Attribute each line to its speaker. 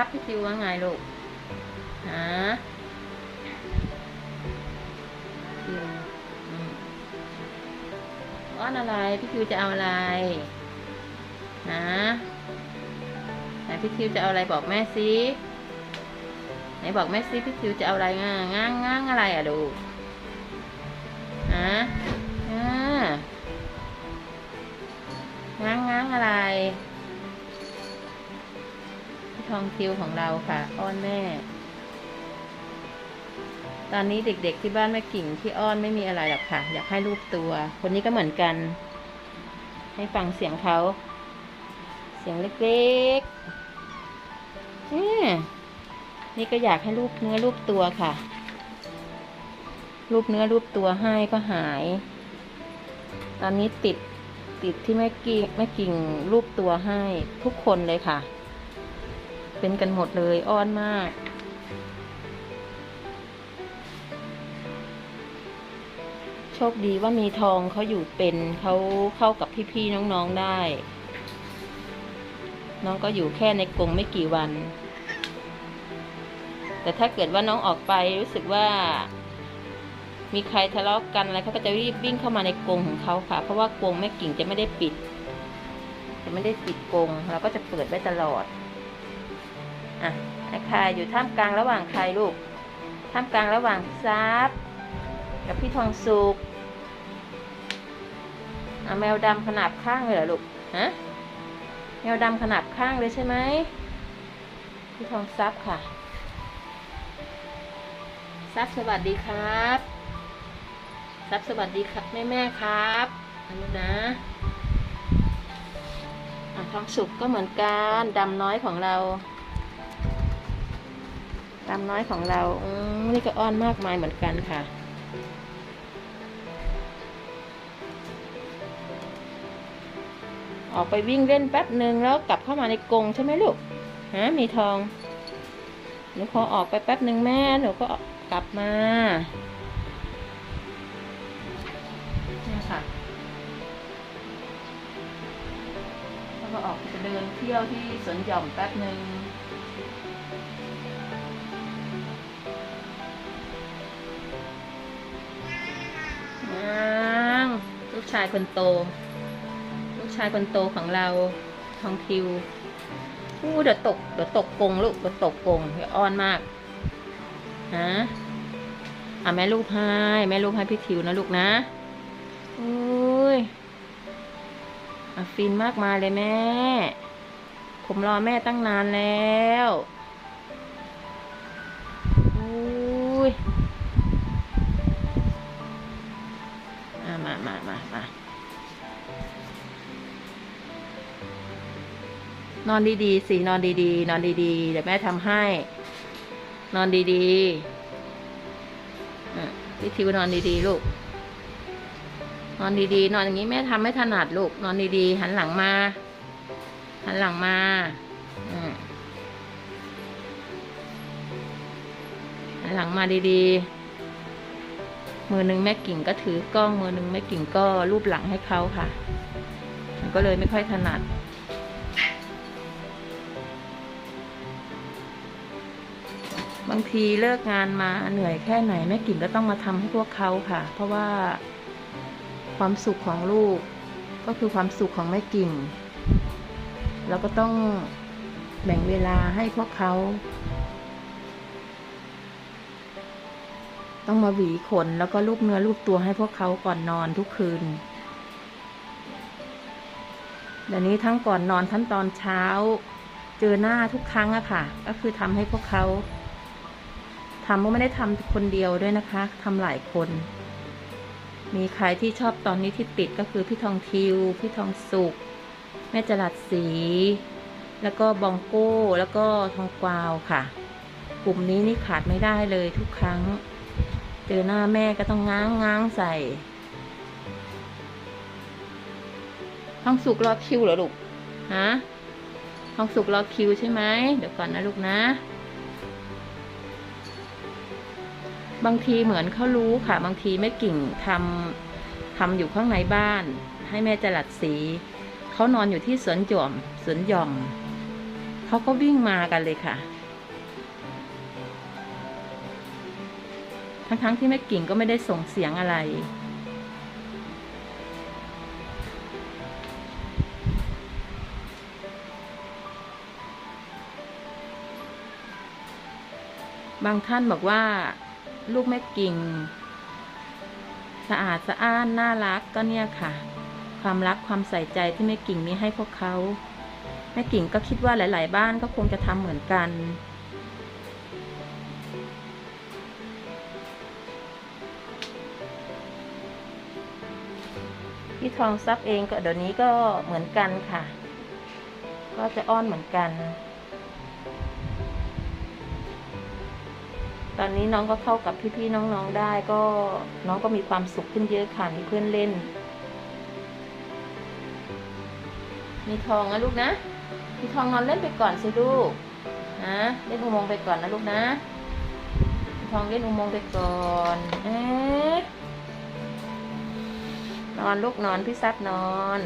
Speaker 1: ครับพี่ทิวว่าไงลูกฮะทิวอ้อนอะไรพี่ทิวจะเอาอะไรฮะไหนพี่ทิวจะเอาอะไรบอกแม่สิไหนบอกแม่สิพี่ทิวจะเอาอะไรง่างง้างง้างอะไรอะลูกฮะอ่าง้างง้างอะไร ทองทิวของเราค่ะ อ้อนแม่ ตอนนี้เด็กๆที่บ้านแม่กิ่งที่อ้อนไม่มีอะไรหรอกค่ะ อยากให้รูปตัว คนนี้ก็เหมือนกัน ให้ฟังเสียงเขา เสียงเล็กๆอืมนี่ก็อยากให้รูปเนื้อรูปตัวค่ะ รูปเนื้อรูปตัวให้ก็หาย ตอนนี้ติดติดที่แม่กิ่งแม่กิ่งรูปตัวให้ทุกคนเลยค่ะ เป็นกันหมดเลยอ้อนมาก โชคดีว่ามีทองเขาอยู่เป็นเขาเข้ากับพี่ๆน้องๆได้ น้องก็อยู่แค่ในกรงไม่กี่วัน แต่ถ้าเกิดว่าน้องออกไปรู้สึกว่า มีใครทะเลาะกันอะไรเขาก็จะรีบวิ่งเข้ามาในกรงของเขาค่ะ เพราะว่ากรงแม่กิ่งจะไม่ได้ปิด จะไม่ได้ปิดกรงเราก็จะเปิดไว้ตลอด อะไอ้ใครอยู่ท่ามกลางระหว่างใครลูก ท่ามกลางระหว่างซับกับพี่ทองสุกอะแมวดำขนาบข้างเลยเหรอลูก ฮะ แมวดำขนาบข้างเลยใช่ไหมพี่ทองซับค่ะซับสวัสดีครับซับสวัสดีครับแม่แม่ครับอันนี้นะอะทองสุกก็เหมือนกันดำน้อยของเรา ตามน้อยของเราอืมนี่ก็อ้อนมากมายเหมือนกันค่ะ ออกไปวิ่งเล่นแป๊บหนึ่งแล้วกลับเข้ามาในกรงใช่ไหมลูกฮะมีทองหนูพอออกไปแป๊บหนึ่งแม่หนูก็กลับมาเนี่ยค่ะแล้วก็ออกไปเดินเที่ยวที่สวนหย่อมแป๊บหนึ่ง นางลูกชายคนโต ลูกชายคนโตของเราทองทิวอู้เดี๋ยวตกเดี๋ยวตกกงลูกเดี๋ยวตกกรงอย่อ้อนมากฮะอะแม่ลูกให้แม่ลูกให้พี่ทิวนะลูกนะอุ้ยอะฟินมากมายเลยแม่ ผมรอแม่ตั้งนานแล้ว มามามามา นอนดีๆสิ นอนดีๆ นอนดีๆ เดี๋ยวแม่ทำให้ นอนดีๆอะพี่ทิวนอนดีๆ ลูก นอนดีๆ นอนอย่างนี้แม่ทำไม่ถนัดลูก นอนดีๆ หันหลังมา หันหลังมาอืมหันหลังมาดีๆ มือหนึ่งแม่กิ่งก็ถือกล้องมือหนึ่งแม่กิ่งก็รูปหลังให้เขาค่ะ มันก็เลยไม่ค่อยถนัด บางทีเลิกงานมาเหนื่อยแค่ไหนแม่กิ่งก็ต้องมาทำให้พวกเขาค่ะ เพราะว่าความสุขของลูก ก็คือความสุขของแม่กิ่ง เราก็ต้องแบ่งเวลาให้พวกเขา ต้องมาหวีขนแล้วก็ลูบเนื้อลูบตัวให้พวกเขาก่อนนอนทุกคืนเดี๋ยวนี้ทั้งก่อนนอนทั้งตอนเช้า เจอหน้าทุกครั้งอะค่ะ ก็คือทำให้พวกเขาทำว่าไม่ได้ทำคนเดียวด้วยนะคะทำหลายคน มีใครที่ชอบตอนนี้ที่ติดก็คือพี่ทองทิว พี่ทองสุกแม่จรัสสี แล้วก็บองโก้แล้วก็ทองกวาวค่ะ กลุ่มนี้นี่ขาดไม่ได้เลยทุกครั้ง เจอหน้าแม่ก็ต้องง้างง้างใส่ทองสุกรอคิวเหรอลูกฮะทองสุกรอคิวใช่ไหมเดี๋ยวก่อนนะลูกนะ บางทีเหมือนเขารู้ค่ะ บางทีแม่กิ่งทำทำอยู่ข้างในบ้าน ให้แม่จรัดสีเขานอนอยู่ที่สวนหย่อมสวนหย่อมเขาก็วิ่งมากันเลยค่ะ ทั้งๆที่แม่กิ่งก็ไม่ได้ส่งเสียงอะไร บางท่านบอกว่า ลูกแม่กิ่ง สะอาดสะอ้านน่ารักก็เนี่ยค่ะ ความรักความใส่ใจที่แม่กิ่งมีให้พวกเขาแม่กิ่งก็คิดว่าหลาย ๆ บ้านก็คงจะทำเหมือนกัน พี่ทองซับเองก็เดี๋ยวนี้ก็เหมือนกันค่ะ ก็จะอ้อนเหมือนกัน ตอนนี้น้องก็เข้ากับพี่ๆน้องๆได้ก็น้องก็มีความสุขขึ้นเยอะค่ะมีเพื่อนเล่น มีทองนะลูกนะมีทองนอนเล่นไปก่อนสิลูกนะเล่นอุโมงค์ไปก่อนนะลูกนะมีทองเล่นอุโมงค์ไปก่อน เอ๊ะ นอนลูกนอนพี่ซัดนอน